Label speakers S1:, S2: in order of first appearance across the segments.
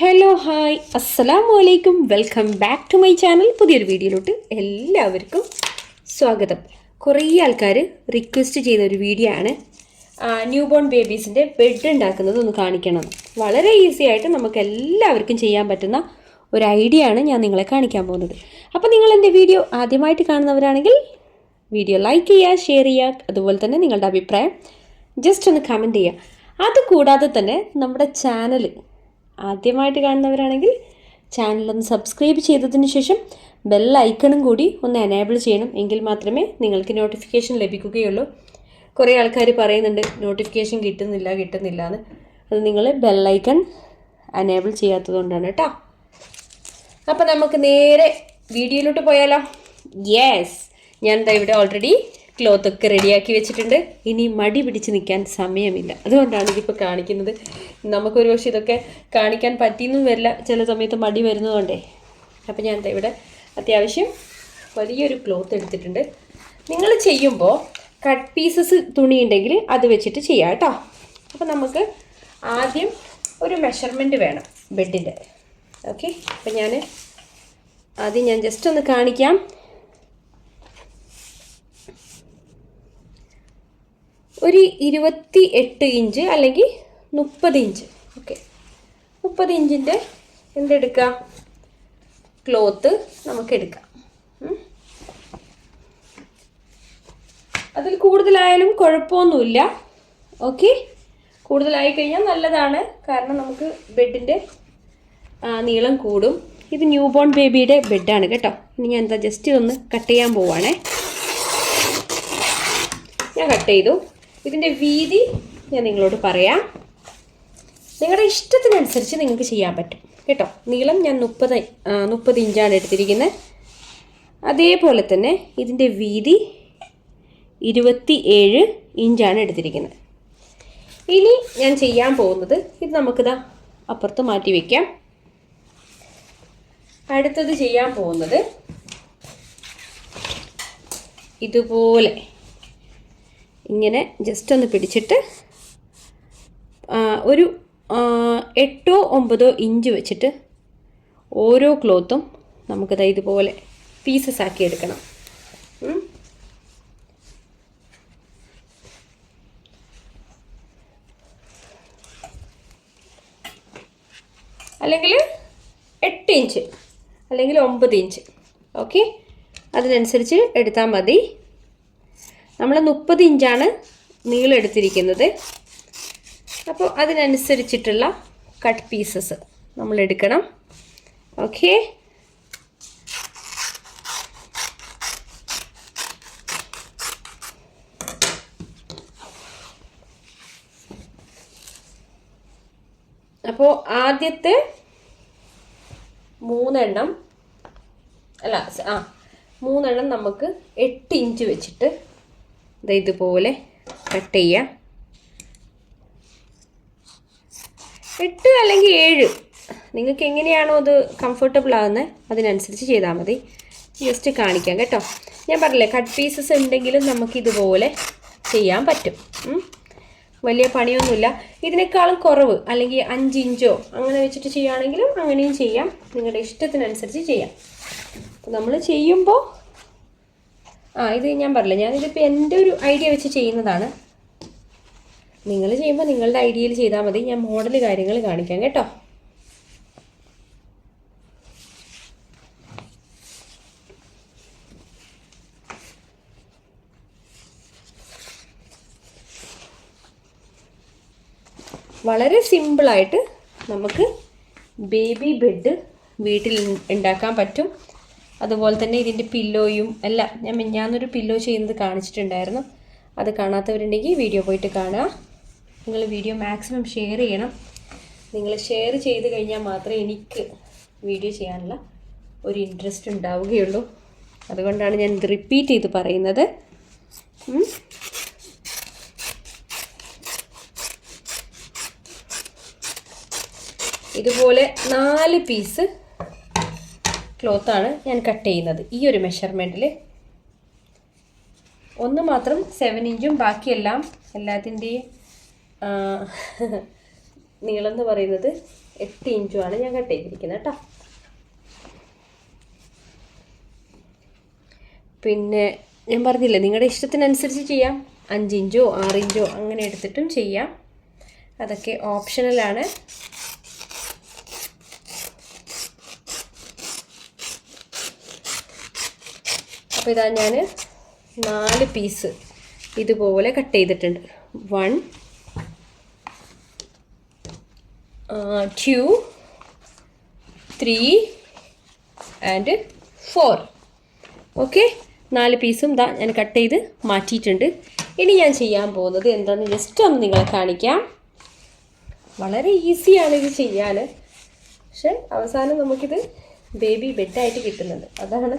S1: Hello hi അസ്സലാമു അലൈക്കും welcome back to my channel പുതിയൊരു വീഡിയോയിലോട്ട് എല്ലാവർക്കും സ്വാഗതം. കുറേ ആൾക്കാർ റിക്വസ്റ്റ് ചെയ്ത ഒരു വീഡിയോ ആണ് ന്യൂ ബോൺ ബേബീസിന്റെ ബെഡ് ഉണ്ടാക്കുന്നത് ഒന്ന് കാണിക്കണം. വളരെ ഈസി ആയിട്ട് നമുക്ക് എല്ലാവർക്കും ചെയ്യാൻ പറ്റുന്ന ഒരു ഐഡിയ ആണ് ഞാൻ നിങ്ങളെ കാണിക്കാൻ പോകുന്നത്. അപ്പോൾ നിങ്ങൾ എന്റെ വീഡിയോ ആദ്യമായിട്ട് കാണുന്നവരാണെങ്കിൽ വീഡിയോ ലൈക്ക് ചെയ്യുക ഷെയർ ചെയ്യുക. അതുപോലെ തന്നെ നിങ്ങളുടെ അഭിപ്രായം ജസ്റ്റ് ഒന്ന് കമന്റ് ചെയ്യുക. അതുകൂടാതെ തന്നെ നമ്മുടെ ചാനൽ ആദ്യമായിട്ട് കാണുന്നവരാണെങ്കിൽ ചാനലൊന്ന് സബ്സ്ക്രൈബ് ചെയ്തതിന് ശേഷം ബെൽ ഐക്കണും കൂടി ഒന്ന് എനേബിൾ ചെയ്യണം. എങ്കിൽ മാത്രമേ നിങ്ങൾക്ക് നോട്ടിഫിക്കേഷൻ ലഭിക്കുകയുള്ളൂ. കുറേ ആൾക്കാർ പറയുന്നുണ്ട് നോട്ടിഫിക്കേഷൻ കിട്ടുന്നില്ല കിട്ടുന്നില്ല എന്ന്. അത് നിങ്ങൾ ബെൽ ഐക്കൺ ചെയ്യാത്തത് കൊണ്ടാണ് കേട്ടോ. അപ്പോൾ നമുക്ക് നേരെ വീഡിയോയിലോട്ട് പോയാലോ? യെസ് ഞാൻ ഇവിടെ ഓൾറെഡി ക്ലോത്ത് ഒക്കെ റെഡിയാക്കി വെച്ചിട്ടുണ്ട്. ഇനി മടി പിടിച്ച് നിൽക്കാൻ സമയമില്ല. അതുകൊണ്ടാണ് ഇതിപ്പോൾ കാണിക്കുന്നത്. നമുക്കൊരു പക്ഷേ ഇതൊക്കെ കാണിക്കാൻ പറ്റിയെന്നും വരില്ല. ചില സമയത്ത് മടി വരുന്നതുകൊണ്ടേ. അപ്പോൾ ഞാൻ ഇവിടെ അത്യാവശ്യം വലിയൊരു ക്ലോത്ത് എടുത്തിട്ടുണ്ട്. നിങ്ങൾ ചെയ്യുമ്പോൾ കട്ട് പീസസ് തുണി ഉണ്ടെങ്കിൽ അത് വെച്ചിട്ട് ചെയ്യാം കേട്ടോ. അപ്പം നമുക്ക് ആദ്യം ഒരു മെഷർമെന്റ് വേണം ബെഡിന്റെ ഓക്കെ അപ്പം ഞാൻ ആദ്യം ഞാൻ ജസ്റ്റ് ഒന്ന് കാണിക്കാം. ഒരു ഇരുപത്തി എട്ട് ഇഞ്ച് അല്ലെങ്കിൽ മുപ്പത് ഇഞ്ച്. ഓക്കെ മുപ്പത് ഇഞ്ചിന്റെ എന്തെടുക്കുക ക്ലോത്ത് നമുക്ക് എടുക്കാം. അതിൽ കൂടുതലായാലും കുഴപ്പമൊന്നുമില്ല. ഓക്കെ കൂടുതലായി കഴിഞ്ഞാൽ നല്ലതാണ്. കാരണം നമുക്ക് ബെഡിന്റെ നീളം കൂടും. ഇത് ന്യൂ ബോൺ ബേബിയുടെ ബെഡാണ് കേട്ടോ. ഇനി ഞാൻ എന്താ ജസ്റ്റ് ഇതൊന്ന് കട്ട് ചെയ്യാൻ പോവാണേ. ഞാൻ കട്ട് ചെയ്തു. ഇതിന്റെ വീതി ഞാൻ നിങ്ങളോട് പറയാം. നിങ്ങളുടെ ഇഷ്ടത്തിനനുസരിച്ച് നിങ്ങൾക്ക് ചെയ്യാൻ പറ്റും. കേട്ടോ? നീളം ഞാൻ മുപ്പത് മുപ്പത് ഇഞ്ചാണ് എടുത്തിരിക്കുന്നത്. അതേപോലെ തന്നെ ഇതിന്റെ വീതി ഇരുപത്തി ഏഴ് ഇഞ്ചാണ് എടുത്തിരിക്കുന്നത്. ഇനി ഞാൻ ചെയ്യാൻ പോകുന്നത് ഇത് നമുക്കിതാ അപ്പുറത്ത് മാറ്റി വയ്ക്കാം അടുത്തത് ചെയ്യാൻ പോകുന്നത് ഇതുപോലെ ഇങ്ങനെ ജസ്റ്റ് ഒന്ന് പിടിച്ചിട്ട് ഒരു എട്ടോ ഒമ്പതോ ഇഞ്ച് വെച്ചിട്ട് ഓരോ ക്ലോത്തും നമുക്കത് ഇതുപോലെ പീസസ് ആക്കി എടുക്കണം. അല്ലെങ്കിൽ എട്ട് ഇഞ്ച് അല്ലെങ്കിൽ ഒമ്പത് ഇഞ്ച് ഓക്കെ അതിനനുസരിച്ച് എടുത്താൽ മതി. നമ്മൾ മുപ്പത് ഇഞ്ചാണ് നീളം എടുത്തിരിക്കുന്നത്. അപ്പോൾ അതിനനുസരിച്ചിട്ടുള്ള കട്ട് പീസസ് നമ്മൾ എടുക്കണം. ഓക്കേ അപ്പോൾ ആദ്യത്തെ മൂന്നെണ്ണം അല്ല ആ മൂന്നെണ്ണം നമുക്ക് എട്ട് ഇഞ്ച് വെച്ചിട്ട് ദേ ഇതുപോലെ കട്ട് ചെയ്യാം. എട്ട് അല്ലെങ്കിൽ ഏഴ്. നിങ്ങൾക്ക് എങ്ങനെയാണോ അത് കംഫർട്ടബിൾ ആകുന്നത് അതിനനുസരിച്ച് ചെയ്താൽ മതി. ജസ്റ്റ് കാണിക്കാം കേട്ടോ. ഞാൻ പറഞ്ഞില്ലേ കട്ട് പീസസ് ഉണ്ടെങ്കിലും നമുക്ക് ഇതുപോലെ ചെയ്യാൻ പറ്റും. വലിയ പണിയൊന്നുമില്ല. ഇതിനേക്കാളും കുറവ് അല്ലെങ്കിൽ അഞ്ച് ഇഞ്ചോ അങ്ങനെ വെച്ചിട്ട് ചെയ്യുകയാണെങ്കിലും അങ്ങനെയും ചെയ്യാം. നിങ്ങളുടെ ഇഷ്ടത്തിനനുസരിച്ച് ചെയ്യാം. അപ്പോൾ നമ്മൾ ചെയ്യുമ്പോൾ ആ ഇത് ഞാൻ പറഞ്ഞില്ല ഞാനിതിപ്പോൾ എന്റെ ഒരു ഐഡിയ വെച്ച് ചെയ്യുന്നതാണ്. നിങ്ങൾ ചെയ്യുമ്പോൾ നിങ്ങളുടെ ഐഡിയയിൽ ചെയ്താൽ മതി ഞാൻ മോഡൽ കാര്യങ്ങൾ കാണിക്കാം കേട്ടോ. വളരെ സിമ്പിളായിട്ട് നമുക്ക് ബേബി ബെഡ് വീട്ടിൽ ഉണ്ടാക്കാൻ പറ്റും. അതുപോലെ തന്നെ ഇതിന്റെ പില്ലോയും എല്ലാം. ഞാൻ മിഞ്ഞാന്നൊരു പില്ലോ ചെയ്യുന്നത് കാണിച്ചിട്ടുണ്ടായിരുന്നു. അത് കാണാത്തവരുണ്ടെങ്കിൽ വീഡിയോ പോയിട്ട് കാണുക. നിങ്ങൾ വീഡിയോ മാക്സിമം ഷെയർ ചെയ്യണം. നിങ്ങൾ ഷെയർ ചെയ്ത് കഴിഞ്ഞാൽ മാത്രമേ എനിക്ക് വീഡിയോ ചെയ്യാനുള്ള ഒരു ഇൻട്രസ്റ്റ് ഉണ്ടാവുകയുള്ളൂ. അതുകൊണ്ടാണ് ഞാൻ ഇത് റിപ്പീറ്റ് ചെയ്ത് പറയുന്നത്. ഇതുപോലെ നാല് പീസ് ക്ലോത്താണ് ഞാൻ കട്ട് ചെയ്യുന്നത്. ഈ ഒരു മെഷർമെന്റിൽ ഒന്ന് മാത്രം സെവൻ ഇഞ്ചും ബാക്കിയെല്ലാം എല്ലാത്തിന്റെയും നീളം എന്ന് പറയുന്നത് എട്ട് ഇഞ്ചുമാണ് ഞാൻ കട്ട് ചെയ്തിരിക്കുന്നത് കേട്ടോ. പിന്നെ ഞാൻ പറഞ്ഞില്ലേ നിങ്ങളുടെ ഇഷ്ടത്തിനനുസരിച്ച് ചെയ്യാം. അഞ്ചിഞ്ചോ ആറിഞ്ചോ അങ്ങനെ എടുത്തിട്ടും ചെയ്യാം. അതൊക്കെ ഓപ്ഷണലാണ് അപ്പോൾ ഇതാ ഞാൻ നാല് പീസ് ഇതുപോലെ കട്ട് ചെയ്തിട്ടുണ്ട്. One two three and four okay നാല് പീസും ഇതാ ഞാൻ കട്ട് ചെയ്ത് മാറ്റിയിട്ടുണ്ട്. ഇനി ഞാൻ ചെയ്യാൻ പോകുന്നത് എന്താണെന്ന് ജസ്റ്റ് ഒന്ന് നിങ്ങളെ കാണിക്കാം. വളരെ ഈസിയാണ് ഇത് ചെയ്യാൻ. പക്ഷെ അവസാനം നമുക്കിത് ബേബി ബെഡായിട്ട് കിട്ടുന്നുണ്ട്. അതാണ്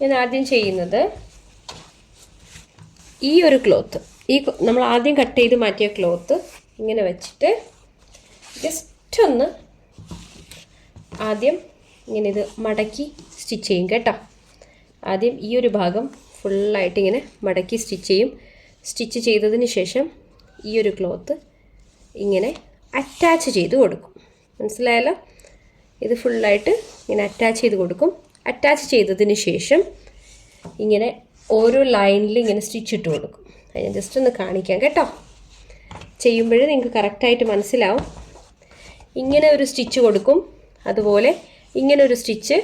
S1: ഞാൻ ആദ്യം ചെയ്യുന്നത് ഈ ഒരു ക്ലോത്ത് ഈ നമ്മൾ ആദ്യം കട്ട് ചെയ്ത് മാറ്റിയ ക്ലോത്ത് ഇങ്ങനെ വെച്ചിട്ട് ജസ്റ്റ് ഒന്ന് ആദ്യം ഇങ്ങനെ ഇത് മടക്കി സ്റ്റിച്ച് ചെയ്യും കേട്ടോ. ആദ്യം ഈ ഒരു ഭാഗം ഫുള്ളായിട്ട് ഇങ്ങനെ മടക്കി സ്റ്റിച്ച് ചെയ്യും. സ്റ്റിച്ച് ചെയ്തതിന് ശേഷം ഈ ഒരു ക്ലോത്ത് ഇങ്ങനെ അറ്റാച്ച് ചെയ്ത് കൊടുക്കും. മനസ്സിലായല്ലോ? ഇത് ഫുള്ളായിട്ട് ഇങ്ങനെ അറ്റാച്ച് ചെയ്ത് കൊടുക്കും. അറ്റാച്ച് ചെയ്തതിന് ശേഷം ഇങ്ങനെ ഓരോ ലൈനിൽ ഇങ്ങനെ സ്റ്റിച്ച് ഇട്ട് കൊടുക്കും. അത് ഞാൻ ജസ്റ്റ് ഒന്ന് കാണിക്കാം കേട്ടോ. ചെയ്യുമ്പോഴേ നിങ്ങൾക്ക് കറക്റ്റായിട്ട് മനസ്സിലാവും. ഇങ്ങനെ ഒരു സ്റ്റിച്ച് കൊടുക്കും. അതുപോലെ ഇങ്ങനെ ഒരു സ്റ്റിച്ച്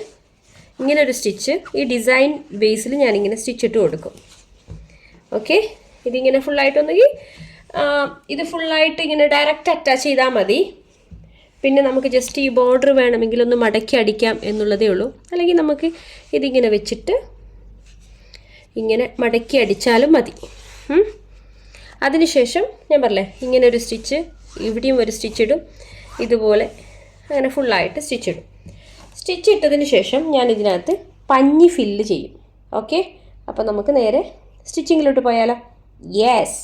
S1: ഇങ്ങനെ ഒരു സ്റ്റിച്ച് ഈ ഡിസൈൻ ബേസിൽ ഞാനിങ്ങനെ സ്റ്റിച്ച് ഇട്ട് കൊടുക്കും. ഓക്കെ ഇതിങ്ങനെ ഫുള്ളായിട്ടൊന്നെങ്കിൽ ഇത് ഫുള്ളായിട്ട് ഇങ്ങനെ ഡയറക്റ്റ് അറ്റാച്ച് ചെയ്താൽ മതി. പിന്നെ നമുക്ക് ജസ്റ്റ് ഈ ബോർഡർ വേണമെങ്കിൽ ഒന്ന് മടക്കി അടിക്കാം എന്നുള്ളതേ ഉള്ളൂ. അല്ലെങ്കിൽ നമുക്ക് ഇതിങ്ങനെ വെച്ചിട്ട് ഇങ്ങനെ മടക്കി അടിച്ചാലും മതി. അതിനുശേഷം ഞാൻ പറഞ്ഞേ ഇങ്ങനെ ഒരു സ്റ്റിച്ച് ഇവിടെയും ഒരു സ്റ്റിച്ച് ഇടും. ഇതുപോലെ അങ്ങനെ ഫുള്ളായിട്ട് സ്റ്റിച്ച് ഇടും. സ്റ്റിച്ച് ഇട്ടതിന് ശേഷം ഞാൻ ഇതിനകത്ത് പഞ്ഞി ഫില്ല് ചെയ്യും. ഓക്കെ അപ്പോൾ നമുക്ക് നേരെ സ്റ്റിച്ചിങ്ങിലോട്ട് പോയാലോ? യെസ്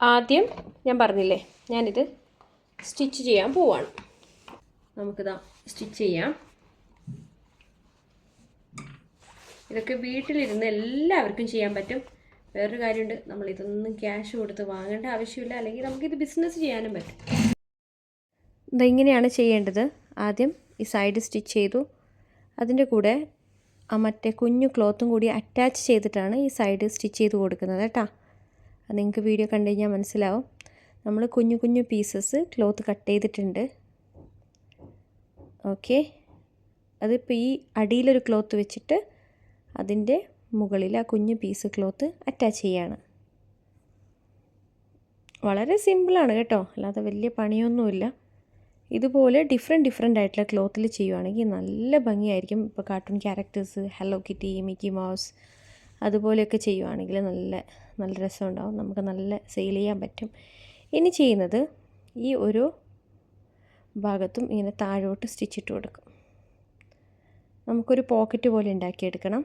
S1: ആദ്യം ഞാൻ പറഞ്ഞില്ലേ ഞാനിത് സ്റ്റിച്ച് ചെയ്യാൻ പോവാണ്. നമുക്കിതാ സ്റ്റിച്ച് ചെയ്യാം. ഇതൊക്കെ വീട്ടിലിരുന്ന് എല്ലാവർക്കും ചെയ്യാൻ പറ്റും. വേറൊരു കാര്യമുണ്ട് നമ്മൾ ഇതൊന്നും ക്യാഷ് കൊടുത്ത് വാങ്ങേണ്ട ആവശ്യമില്ല അല്ലെങ്കിൽ നമുക്കിത് ബിസിനസ് ചെയ്യാനും പറ്റും. ഇതെങ്ങനെയാണ് ചെയ്യേണ്ടത്. ആദ്യം ഈ സൈഡ് സ്റ്റിച്ച് ചെയ്തു. അതിന്റെ കൂടെ ആ മറ്റേ കുഞ്ഞു ക്ലോത്തും കൂടി അറ്റാച്ച് ചെയ്തിട്ടാണ് ഈ സൈഡ് സ്റ്റിച്ച് ചെയ്ത് കൊടുക്കുന്നത് കേട്ടോ. നിങ്ങൾക്ക് വീഡിയോ കണ്ടു കഴിഞ്ഞാൽ മനസ്സിലാവും. നമ്മൾ കുഞ്ഞു കുഞ്ഞു പീസസ് ക്ലോത്ത് കട്ട് ചെയ്തിട്ടുണ്ട്. ഓക്കെ. അതിപ്പോൾ ഈ അടിയിലൊരു ക്ലോത്ത് വെച്ചിട്ട് അതിന്റെ മുകളിൽ ആ കുഞ്ഞു പീസ് ക്ലോത്ത് അറ്റാച്ച് ചെയ്യാണ്. വളരെ സിമ്പിളാണ് കേട്ടോ. അല്ലാതെ വലിയ പണിയൊന്നുമില്ല. ഇതുപോലെ ഡിഫറെന്റ് ഡിഫറെന്റ് ആയിട്ടുള്ള ക്ലോത്തിൽ ചെയ്യുവാണെങ്കിൽ നല്ല ഭംഗിയായിരിക്കും. ഇപ്പോൾ cartoon characters Hello Kitty Mickey Mouse അതുപോലെയൊക്കെ ചെയ്യുവാണെങ്കിൽ നല്ല നല്ല രസമുണ്ടാവും. നമുക്ക് നല്ല സെയിൽ ചെയ്യാൻ പറ്റും. ഇനി ചെയ്യുന്നത് ഈ ഒരു ഭാഗത്തും ഇങ്ങനെ താഴോട്ട് സ്റ്റിച്ച് ഇട്ട് കൊടുക്കും. നമുക്കൊരു പോക്കറ്റ് പോലെ ഉണ്ടാക്കിയെടുക്കണം.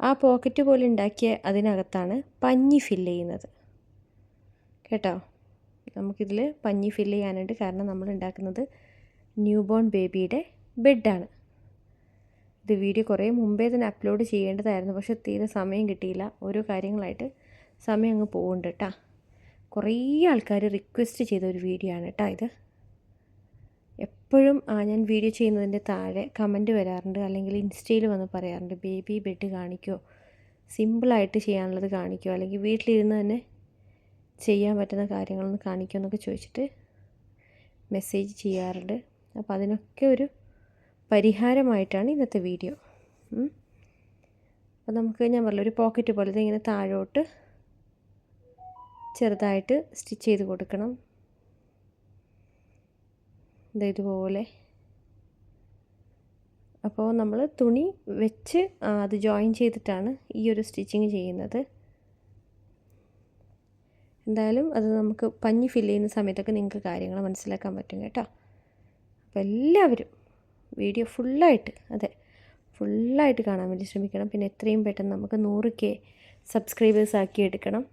S1: ആ പോക്കറ്റ് പോലെ ഉണ്ടാക്കിയ അതിനകത്താണ് പഞ്ഞി ഫില്ല് ചെയ്യുന്നത്. കേട്ടോ? നമുക്കിതിൽ പഞ്ഞി ഫില്ല് ചെയ്യാനുണ്ട്. കാരണം നമ്മൾ ഉണ്ടാക്കുന്നത് ന്യൂ ബോൺ ബേബിയുടെ ബെഡാണ് ഇത് വീഡിയോ കുറേ മുമ്പേ തന്നെ അപ്ലോഡ് ചെയ്യേണ്ടതായിരുന്നു. പക്ഷേ തീരെ സമയം കിട്ടിയില്ല. ഓരോ കാര്യങ്ങളായിട്ട് സമയം അങ്ങ് പോകുന്നുണ്ട് കേട്ടോ കുറേ ആൾക്കാർ റിക്വസ്റ്റ് ചെയ്ത ഒരു വീഡിയോ ആണ് കേട്ടോ ഇത്. എപ്പോഴും ഞാൻ വീഡിയോ ചെയ്യുന്നതിന്റെ താഴെ കമന്റ് വരാറുണ്ട് അല്ലെങ്കിൽ ഇൻസ്റ്റയിൽ വന്ന് പറയാറുണ്ട് ബേബി ബെഡ് കാണിക്കുമോ സിമ്പിളായിട്ട് ചെയ്യാനുള്ളത് കാണിക്കുമോ അല്ലെങ്കിൽ വീട്ടിലിരുന്ന് തന്നെ ചെയ്യാൻ പറ്റുന്ന കാര്യങ്ങളൊന്ന് കാണിക്കുമോ എന്നൊക്കെ ചോദിച്ചിട്ട് മെസ്സേജ് ചെയ്യാറുണ്ട്. അപ്പോൾ അതിനൊക്കെ ഒരു പരിഹാരമായിട്ടാണ് ഇന്നത്തെ വീഡിയോ അപ്പോൾ നമുക്ക് ഞാൻ പറഞ്ഞൊരു പോക്കറ്റ് പോലെ ഇങ്ങനെ താഴോട്ട് ചെറുതായിട്ട് സ്റ്റിച്ച് ചെയ്ത് കൊടുക്കണം. ഇതുപോലെ. അപ്പോൾ നമ്മൾ തുണി വെച്ച് അത് ജോയിൻ ചെയ്തിട്ടാണ് ഈ ഒരു സ്റ്റിച്ചിങ് ചെയ്യുന്നത്. എന്തായാലും അത് നമുക്ക് പഞ്ഞി ഫില്ല് ചെയ്യുന്ന സമയത്തൊക്കെ നിങ്ങൾക്ക് കാര്യങ്ങൾ മനസ്സിലാക്കാൻ പറ്റും കേട്ടോ. അപ്പോൾ എല്ലാവരും വീഡിയോ ഫുള്ളായിട്ട് അതെ ഫുള്ളായിട്ട് കാണാൻ വേണ്ടി ശ്രമിക്കണം. പിന്നെ എത്രയും പെട്ടെന്ന് നമുക്ക് നൂറ് കെ സബ്സ്ക്രൈബേഴ്സ് ആക്കി എടുക്കണം.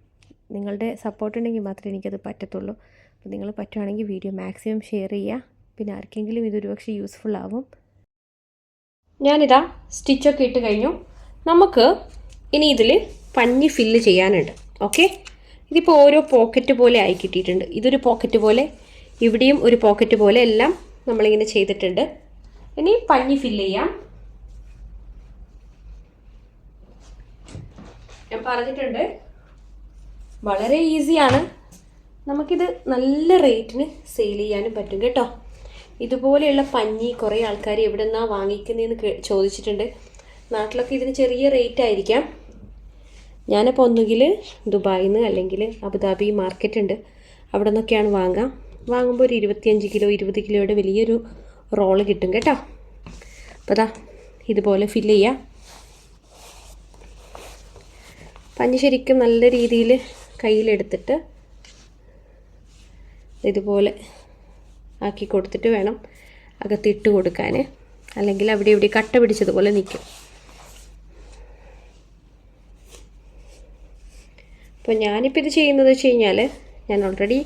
S1: നിങ്ങളുടെ സപ്പോർട്ട് ഉണ്ടെങ്കിൽ മാത്രമേ എനിക്കത് പറ്റത്തുള്ളൂ. അപ്പോൾ നിങ്ങൾ പറ്റുവാണെങ്കിൽ വീഡിയോ മാക്സിമം ഷെയർ ചെയ്യുക. പിന്നെ ആർക്കെങ്കിലും ഇതൊരു പക്ഷേ യൂസ്ഫുൾ ആവും. ഞാനിതാ സ്റ്റിച്ചൊക്കെ ഇട്ട് കഴിഞ്ഞു. നമുക്ക് ഇനി ഇതിൽ പഞ്ഞി ഫില്ല് ചെയ്യാനുണ്ട്. ഓക്കെ ഇതിപ്പോൾ ഓരോ പോക്കറ്റ് പോലെ ആയി കിട്ടിയിട്ടുണ്ട്. ഇതൊരു പോക്കറ്റ് പോലെ ഇവിടെയും ഒരു പോക്കറ്റ് പോലെ എല്ലാം നമ്മളിങ്ങനെ ചെയ്തിട്ടുണ്ട്. ഇനി പഞ്ഞി ഫില്ല് ചെയ്യാം. ഞാൻ പറഞ്ഞിട്ടുണ്ട് വളരെ ഈസിയാണ് നമുക്കിത് നല്ല റേറ്റിന് സെയിൽ ചെയ്യാനും പറ്റും കേട്ടോ. ഇതുപോലെയുള്ള പഞ്ഞി കുറേ ആൾക്കാർ എവിടെ നിന്നാണ് വാങ്ങിക്കുന്നതെന്ന് ചോദിച്ചിട്ടുണ്ട്. നാട്ടിലൊക്കെ ഇതിന് ചെറിയ റേറ്റ് ആയിരിക്കാം. ഞാനപ്പോൾ ഒന്നുകിൽ ദുബായിൽ നിന്ന് അല്ലെങ്കിൽ അബുദാബി മാർക്കറ്റ് ഉണ്ട്. അവിടെ നിന്നൊക്കെയാണ് വാങ്ങാം. വാങ്ങുമ്പോൾ ഒരു ഇരുപത്തിയഞ്ച് കിലോ ഇരുപത് കിലോയുടെ വലിയൊരു റോൾ കിട്ടും കേട്ടോ. അപ്പോൾ അതാ ഇതുപോലെ ഫില്ല് ചെയ്യാം. പഞ്ഞി ശരിക്കും നല്ല രീതിയിൽ കയ്യിലെടുത്തിട്ട് ഇതുപോലെ ആക്കി കൊടുത്തിട്ട് വേണം അകത്തിട്ട് കൊടുക്കാൻ അല്ലെങ്കിൽ അവിടെ ഇവിടെ കട്ട പിടിച്ചതുപോലെ നിൽക്കും അപ്പോൾ ഞാനിപ്പോൾ ഇത് ചെയ്യുന്നത് വെച്ച് കഴിഞ്ഞാൽ ഞാൻ ഓൾറെഡി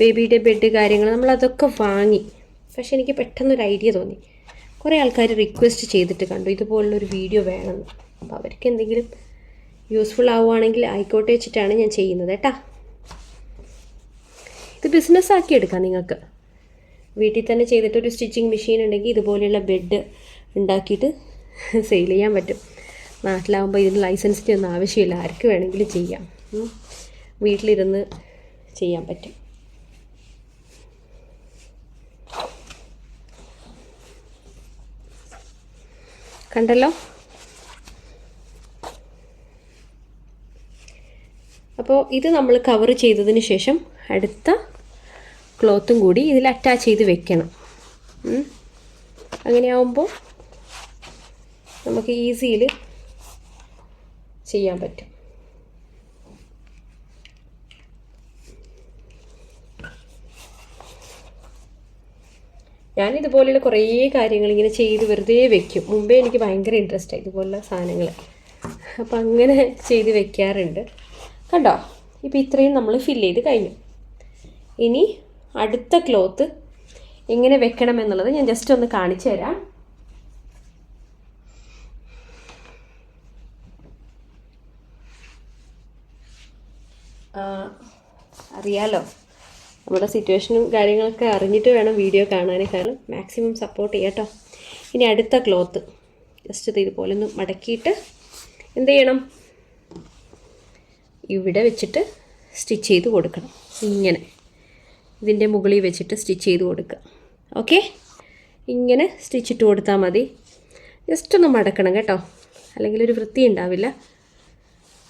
S1: ബേബിയുടെ ബെഡ് കാര്യങ്ങൾ നമ്മളതൊക്കെ വാങ്ങി. പക്ഷെ എനിക്ക് പെട്ടെന്നൊരു ഐഡിയ തോന്നി. കുറേ ആൾക്കാർ റിക്വസ്റ്റ് ചെയ്തിട്ട് കണ്ടു. ഇതുപോലുള്ളൊരു വീഡിയോ വേണമെന്ന് അപ്പോൾ അവർക്ക് എന്തെങ്കിലും യൂസ്ഫുൾ ആവുകയാണെങ്കിൽ ആയിക്കോട്ടെ വെച്ചിട്ടാണ് ഞാൻ ചെയ്യുന്നത് കേട്ടാ. ഇത് ബിസിനസ് ആക്കി എടുക്കാം നിങ്ങൾക്ക്. വീട്ടിൽ തന്നെ ചെയ്തിട്ട് ഒരു സ്റ്റിച്ചിങ് മെഷീൻ ഉണ്ടെങ്കിൽ ഇതുപോലെയുള്ള ബെഡ് ഉണ്ടാക്കിയിട്ട് സെയിൽ ചെയ്യാൻ പറ്റും. നാട്ടിലാവുമ്പോൾ ഇതിന് ലൈസൻസിന്റെ ഒന്നും ആവശ്യമില്ല. ആർക്ക് വേണമെങ്കിലും ചെയ്യാം. വീട്ടിലിരുന്ന് ചെയ്യാൻ പറ്റും. കണ്ടല്ലോ? അപ്പോൾ ഇത് നമ്മൾ കവർ ചെയ്തതിന് ശേഷം അടുത്ത ക്ലോത്തും കൂടി ഇതിൽ അറ്റാച്ച് ചെയ്ത് വെക്കണം. അങ്ങനെയാവുമ്പോൾ നമുക്ക് ഈസിയിൽ ചെയ്യാൻ പറ്റും. ഞാൻ ഇതുപോലെയുള്ള കുറേ കാര്യങ്ങൾ ഇങ്ങനെ ചെയ്ത് വെറുതെ വെക്കും. മുമ്പേ എനിക്ക് ഭയങ്കര ഇൻട്രസ്റ്റ് ആയി ഇതുപോലുള്ള സാധനങ്ങൾ. അപ്പം അങ്ങനെ ചെയ്ത് വെക്കാറുണ്ട്. കണ്ടോ? ഇപ്പോൾ ഇത്രയും നമ്മൾ ഫില്ല് ചെയ്ത് കഴിഞ്ഞു. ഇനി അടുത്ത ക്ലോത്ത് എങ്ങനെ വെക്കണം എന്നുള്ളത് ഞാൻ ജസ്റ്റ് ഒന്ന് കാണിച്ചു തരാം. അറിയാലോ? നമ്മുടെ സിറ്റുവേഷനും കാര്യങ്ങളൊക്കെ അറിഞ്ഞിട്ട് വേണം വീഡിയോ കാണാൻ കാരണം മാക്സിമം സപ്പോർട്ട് ചെയ്യാട്ടോ ഇനി അടുത്ത ക്ലോത്ത് ജസ്റ്റ് ഇത് ഇതുപോലെ ഒന്ന് മടക്കിയിട്ട് എന്ത് ചെയ്യണം? ഇവിടെ വെച്ചിട്ട് സ്റ്റിച്ച് ചെയ്ത് കൊടുക്കണം. ഇങ്ങനെ. ഇതിന്റെ മുകളിൽ വെച്ചിട്ട് സ്റ്റിച്ച് ചെയ്ത് കൊടുക്കുക. ഓക്കെ? ഇങ്ങനെ സ്റ്റിച്ച് ഇട്ട് കൊടുത്താൽ മതി. ജസ്റ്റ് ഒന്ന് മടക്കണം കേട്ടോ. അല്ലെങ്കിൽ ഒരു വൃത്തി ഉണ്ടാവില്ല.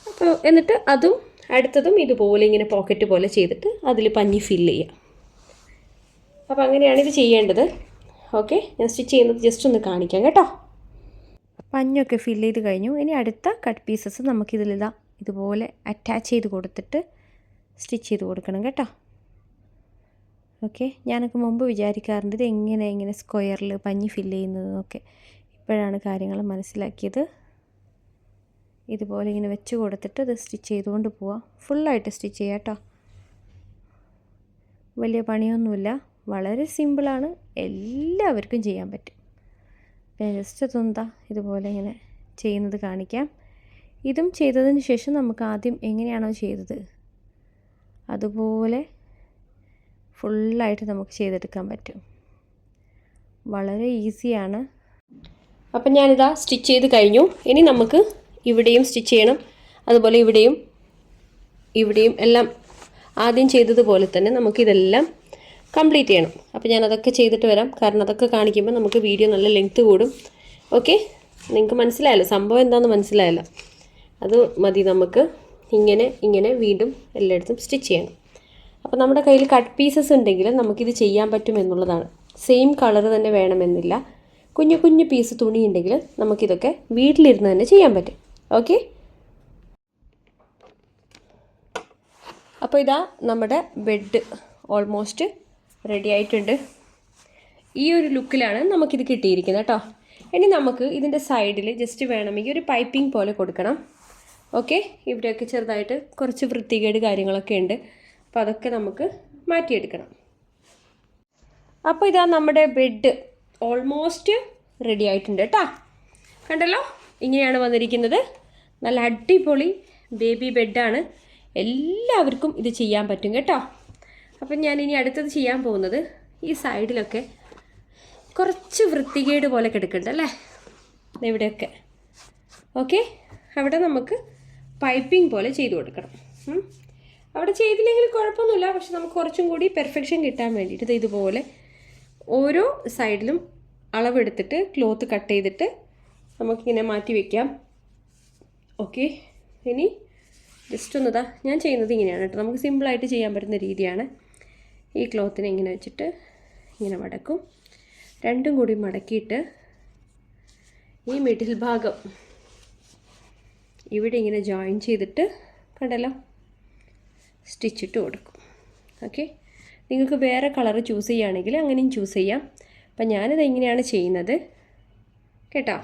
S1: അപ്പോൾ എന്നിട്ട് അതും അടുത്തതും ഇതുപോലെ ഇങ്ങനെ പോക്കറ്റ് പോലെ ചെയ്തിട്ട് അതിൽ പഞ്ഞി ഫില്ല് ചെയ്യാം. അപ്പോൾ അങ്ങനെയാണ് ഇത് ചെയ്യേണ്ടത്. ഓക്കെ? ഞാൻ സ്റ്റിച്ച് ചെയ്യുന്നത് ജസ്റ്റ് ഒന്ന് കാണിക്കാം കേട്ടോ. പഞ്ഞൊക്കെ ഫില്ല് ചെയ്ത് കഴിഞ്ഞു. ഇനി അടുത്ത കട്ട് പീസസ് നമുക്കിതിലിതാ ഇതുപോലെ അറ്റാച്ച് ചെയ്ത് കൊടുത്തിട്ട് സ്റ്റിച്ച് ചെയ്ത് കൊടുക്കണം കേട്ടോ. ഓക്കെ ഞാനൊക്കെ മുമ്പ് വിചാരിക്കാറുണ്ട് ഇത് എങ്ങനെ എങ്ങനെ സ്ക്വയറിൽ പഞ്ഞി ഫില്ല് ചെയ്യുന്നതെന്നൊക്കെ. ഇപ്പോഴാണ് കാര്യങ്ങൾ മനസ്സിലാക്കിയത്. ഇതുപോലെ ഇങ്ങനെ വെച്ച് കൊടുത്തിട്ട് ഇത് സ്റ്റിച്ച് ചെയ്തുകൊണ്ട് പോവാം. ഫുള്ളായിട്ട് സ്റ്റിച്ച് ചെയ്യാം കേട്ടോ. വലിയ പണിയൊന്നുമില്ല. വളരെ സിമ്പിളാണ് എല്ലാവർക്കും ചെയ്യാൻ പറ്റും. ഞാൻ ജസ്റ്റ് തൊന്താ ഇതുപോലെ ഇങ്ങനെ ചെയ്യുന്നത് കാണിക്കാം. ഇതും ചെയ്തതിന് ശേഷം നമുക്ക് ആദ്യം എങ്ങനെയാണോ ചെയ്തത്? അതുപോലെ ഫുള്ളായിട്ട് നമുക്ക് ചെയ്തെടുക്കാൻ പറ്റും. വളരെ ഈസിയാണ്. അപ്പം ഞാനിതാ സ്റ്റിച്ച് ചെയ്ത് കഴിഞ്ഞു. ഇനി നമുക്ക് ഇവിടെയും സ്റ്റിച്ച് ചെയ്യണം. അതുപോലെ ഇവിടെയും ഇവിടെയും എല്ലാം ആദ്യം ചെയ്തതുപോലെ തന്നെ നമുക്കിതെല്ലാം കംപ്ലീറ്റ് ചെയ്യണം. അപ്പോൾ ഞാൻ അതൊക്കെ ചെയ്തിട്ട് വരാം. കാരണം അതൊക്കെ കാണിക്കുമ്പോൾ നമുക്ക് വീഡിയോ നല്ല ലെങ്ത്ത് കൂടും. ഓക്കെ? നിങ്ങൾക്ക് മനസ്സിലായല്ലോ? സംഭവം എന്താണെന്ന് മനസ്സിലായല്ലോ? അത് മതി നമുക്ക്. ഇങ്ങനെ ഇങ്ങനെ വീണ്ടും എല്ലായിടത്തും സ്റ്റിച്ച് ചെയ്യണം. അപ്പോൾ നമ്മുടെ കയ്യിൽ കട്ട് പീസസ് ഉണ്ടെങ്കിൽ നമുക്കിത് ചെയ്യാൻ പറ്റും എന്നുള്ളതാണ്. സെയിം കളർ തന്നെ വേണമെന്നില്ല. കുഞ്ഞു കുഞ്ഞു പീസ് തുണി ഉണ്ടെങ്കിൽ നമുക്കിതൊക്കെ വീട്ടിലിരുന്ന് തന്നെ ചെയ്യാൻ പറ്റും. ഓക്കെ അപ്പോൾ ഇതാ നമ്മുടെ ബെഡ് ഓൾമോസ്റ്റ് റെഡി ആയിട്ടുണ്ട്. ഈ ഒരു ലുക്കിലാണ് നമുക്കിത് കിട്ടിയിരിക്കുന്നത് കേട്ടോ ഇനി നമുക്ക് ഇതിന്റെ സൈഡിൽ ജസ്റ്റ് വേണമെങ്കിൽ ഒരു പൈപ്പിംഗ് പോലെ കൊടുക്കണം. ഓക്കെ ഇവിടെയൊക്കെ ചെറുതായിട്ട് കുറച്ച് വൃത്തികേട് കാര്യങ്ങളൊക്കെ ഉണ്ട്. അപ്പോൾ അതൊക്കെ നമുക്ക് മാറ്റിയെടുക്കണം. അപ്പോൾ ഇതാ നമ്മുടെ ബെഡ് ഓൾമോസ്റ്റ് റെഡി ആയിട്ടുണ്ട് കേട്ടോ കണ്ടല്ലോ? ഇങ്ങനെയാണ് വന്നിരിക്കുന്നത്. നല്ല അടിപൊളി ബേബി ബെഡാണ് എല്ലാവർക്കും ഇത് ചെയ്യാൻ പറ്റും കേട്ടോ. അപ്പം ഞാൻ ഇനി അടുത്തത് ചെയ്യാൻ പോകുന്നത് ഈ സൈഡിലൊക്കെ കുറച്ച് വൃത്തികേട് പോലെ കിടക്കുന്നുണ്ട് അല്ലേ? ഇവിടെയൊക്കെ. ഓക്കെ അവിടെ നമുക്ക് പൈപ്പിംഗ് പോലെ ചെയ്ത് കൊടുക്കണം. അവിടെ ചെയ്തില്ലെങ്കിൽ കുഴപ്പമൊന്നുമില്ല. പക്ഷെ നമുക്ക് കുറച്ചും കൂടി പെർഫെക്ഷൻ കിട്ടാൻ വേണ്ടിയിട്ട് ഇതുപോലെ ഓരോ സൈഡിലും അളവെടുത്തിട്ട് ക്ലോത്ത് കട്ട് ചെയ്തിട്ട് നമുക്കിങ്ങനെ മാറ്റി വയ്ക്കാം ഓക്കെ. ഇനി ജസ്റ്റ് ഒന്നതാ ഞാൻ ചെയ്യുന്നത് ഇങ്ങനെയാണ് കേട്ടോ. നമുക്ക് സിമ്പിളായിട്ട് ചെയ്യാൻ പറ്റുന്ന രീതിയാണ്. ഈ ക്ലോത്തിനെ ഇങ്ങനെ വെച്ചിട്ട് ഇങ്ങനെ മടക്കും. രണ്ടും കൂടി മടക്കിയിട്ട് ഈ മിഡിൽ ഭാഗം ഇവിടെ ഇങ്ങനെ ജോയിൻ ചെയ്തിട്ട് കണ്ടല്ലോ? സ്റ്റിച്ചിട്ട് കൊടുക്കും. ഓക്കെ നിങ്ങൾക്ക് വേറെ കളർ ചൂസ് ചെയ്യുകയാണെങ്കിൽ അങ്ങനെയും ചൂസ് ചെയ്യാം. അപ്പം ഞാനിത് എങ്ങനെയാണ് ചെയ്യുന്നത്. കേട്ടോ?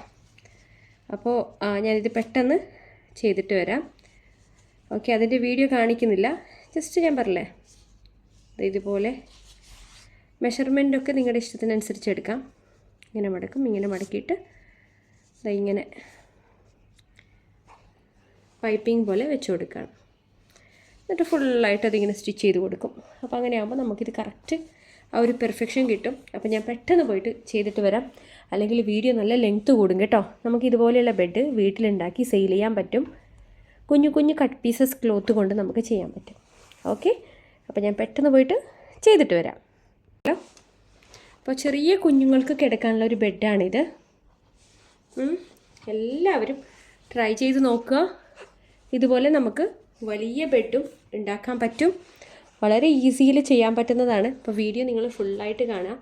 S1: അപ്പോൾ ഞാനിത് പെട്ടെന്ന് ചെയ്തിട്ട് വരാം. ഓക്കെ അതിന്റെ വീഡിയോ കാണിക്കുന്നില്ല. ജസ്റ്റ് ഞാൻ പറഞ്ഞില്ലേ? ഇതുപോലെ മെഷർമെന്റൊക്കെ നിങ്ങളുടെ ഇഷ്ടത്തിനനുസരിച്ച് എടുക്കാം. ഇങ്ങനെ മടക്കും ഇങ്ങനെ മടക്കിയിട്ട് ഇങ്ങനെ പൈപ്പിംഗ് പോലെ വെച്ച് കൊടുക്കുകയാണ് എന്നിട്ട് ഫുള്ളായിട്ട് അതിങ്ങനെ സ്റ്റിച്ച് ചെയ്ത് കൊടുക്കും. അപ്പോൾ അങ്ങനെ ആകുമ്പോൾ നമുക്കിത് കറക്റ്റ് ആ ഒരു പെർഫെക്ഷൻ കിട്ടും. അപ്പോൾ ഞാൻ പെട്ടെന്ന് പോയിട്ട് ചെയ്തിട്ട് വരാം. അല്ലെങ്കിൽ വീഡിയോ നല്ല ലെങ്ത്ത് കൂടും കേട്ടോ. നമുക്ക് ഇതുപോലെയുള്ള ബെഡ് വീട്ടിലുണ്ടാക്കി സെയിൽ ചെയ്യാൻ പറ്റും. കുഞ്ഞു കുഞ്ഞു കട്ട് പീസസ് ക്ലോത്ത് കൊണ്ട് നമുക്ക് ചെയ്യാൻ പറ്റും. ഓക്കെ അപ്പോൾ ഞാൻ പെട്ടെന്ന് പോയിട്ട് ചെയ്തിട്ട് വരാം. ഹലോ അപ്പോൾ ചെറിയ കുഞ്ഞുങ്ങൾക്ക് കിടക്കാനുള്ള ഒരു ബെഡാണിത്. എല്ലാവരും ട്രൈ ചെയ്ത് നോക്കുക. ഇതുപോലെ നമുക്ക് വലിയ ബെഡും ഉണ്ടാക്കാൻ പറ്റും. വളരെ ഈസിയിൽ ചെയ്യാൻ പറ്റുന്നതാണ്. അപ്പോൾ വീഡിയോ നിങ്ങൾ ഫുള്ളായിട്ട് കാണാം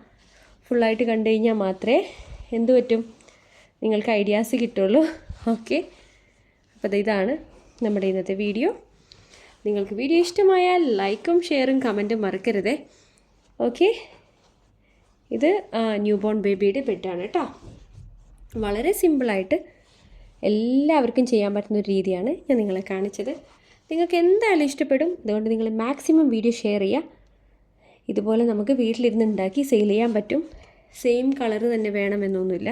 S1: ഫുള്ളായിട്ട് കണ്ടു കഴിഞ്ഞാൽ മാത്രമേ എന്ത് പറ്റും? നിങ്ങൾക്ക് ഐഡിയാസ് കിട്ടുള്ളൂ. ഓക്കെ അപ്പോൾ ഇതാണ് നമ്മുടെ ഇന്നത്തെ വീഡിയോ. നിങ്ങൾക്ക് വീഡിയോ ഇഷ്ടമായാൽ ലൈക്കും ഷെയറും കമന്റും മറക്കരുതേ. ഓക്കെ ഇത് ന്യൂ ബോൺ ബേബിയുടെ ബെഡാണ് കേട്ടോ. വളരെ സിമ്പിളായിട്ട് എല്ലാവർക്കും ചെയ്യാൻ പറ്റുന്ന ഒരു രീതിയാണ് ഞാൻ നിങ്ങളെ കാണിച്ചത്. നിങ്ങൾക്ക് എന്തായാലും ഇഷ്ടപ്പെടും. അതുകൊണ്ട് നിങ്ങൾ മാക്സിമം വീഡിയോ ഷെയർ ചെയ്യുക. ഇതുപോലെ നമുക്ക് വീട്ടിലിരുന്ന് ഉണ്ടാക്കി സെയിൽ ചെയ്യാൻ പറ്റും. സെയിം കളർ തന്നെ വേണമെന്നൊന്നുമില്ല.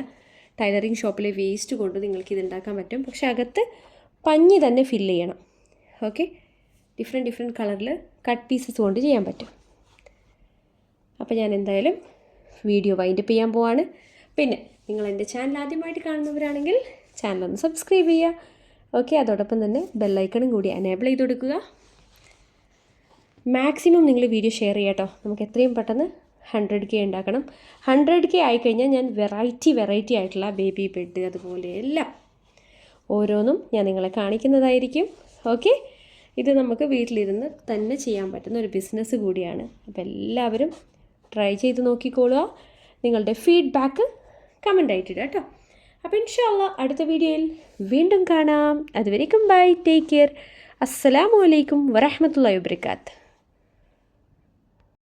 S1: ടൈലറിങ് ഷോപ്പിലെ വേസ്റ്റ് കൊണ്ട് നിങ്ങൾക്ക് ഇത് ഉണ്ടാക്കാൻ പറ്റും. പക്ഷെ അകത്ത് പഞ്ഞി തന്നെ ഫില്ല് ചെയ്യണം. ഓക്കെ ഡിഫറെന്റ് ഡിഫറെന്റ് കളറിൽ കട്ട് പീസസ് കൊണ്ട് ചെയ്യാൻ പറ്റും. അപ്പോൾ ഞാൻ എന്തായാലും വീഡിയോ വൈൻഡപ്പ് ചെയ്യാൻ പോവാണ്. പിന്നെ നിങ്ങൾ എന്റെ ചാനൽ ആദ്യമായിട്ട് കാണുന്നവരാണെങ്കിൽ ചാനൽ ഒന്ന് സബ്സ്ക്രൈബ് ചെയ്യുക. ഓക്കെ അതോടൊപ്പം തന്നെ ബെല്ലൈക്കണും കൂടി എനേബിൾ ചെയ്ത് കൊടുക്കുക. മാക്സിമം നിങ്ങൾ വീഡിയോ ഷെയർ ചെയ്യുക കേട്ടോ നമുക്ക് എത്രയും പെട്ടെന്ന് ഹൺഡ്രഡ് കെ ഉണ്ടാക്കണം. ഹൺഡ്രഡ് കെ ആയിക്കഴിഞ്ഞാൽ ഞാൻ വെറൈറ്റി വെറൈറ്റി ആയിട്ടുള്ള ബേബി ബെഡ് അതുപോലെ എല്ലാം ഓരോന്നും ഞാൻ നിങ്ങളെ കാണിക്കുന്നതായിരിക്കും. ഓക്കെ ഇത് നമുക്ക് വീട്ടിലിരുന്ന് തന്നെ ചെയ്യാൻ പറ്റുന്ന ഒരു ബിസിനസ് കൂടിയാണ്. അപ്പോൾ എല്ലാവരും ട്രൈ ചെയ്ത് നോക്കിക്കോളുക. നിങ്ങളുടെ ഫീഡ്ബാക്ക് കമന്റ് ആയിട്ടിടുക കേട്ടോ അപ്പോൾ ഇൻഷാല്ല അടുത്ത വീഡിയോയിൽ വീണ്ടും കാണാം. അതുവരേക്കും ബൈ ടേക്ക് കെയർ അസ്സലാമു അലൈക്കും വറഹമത്തല്ലാ വബർക്കാത്ത്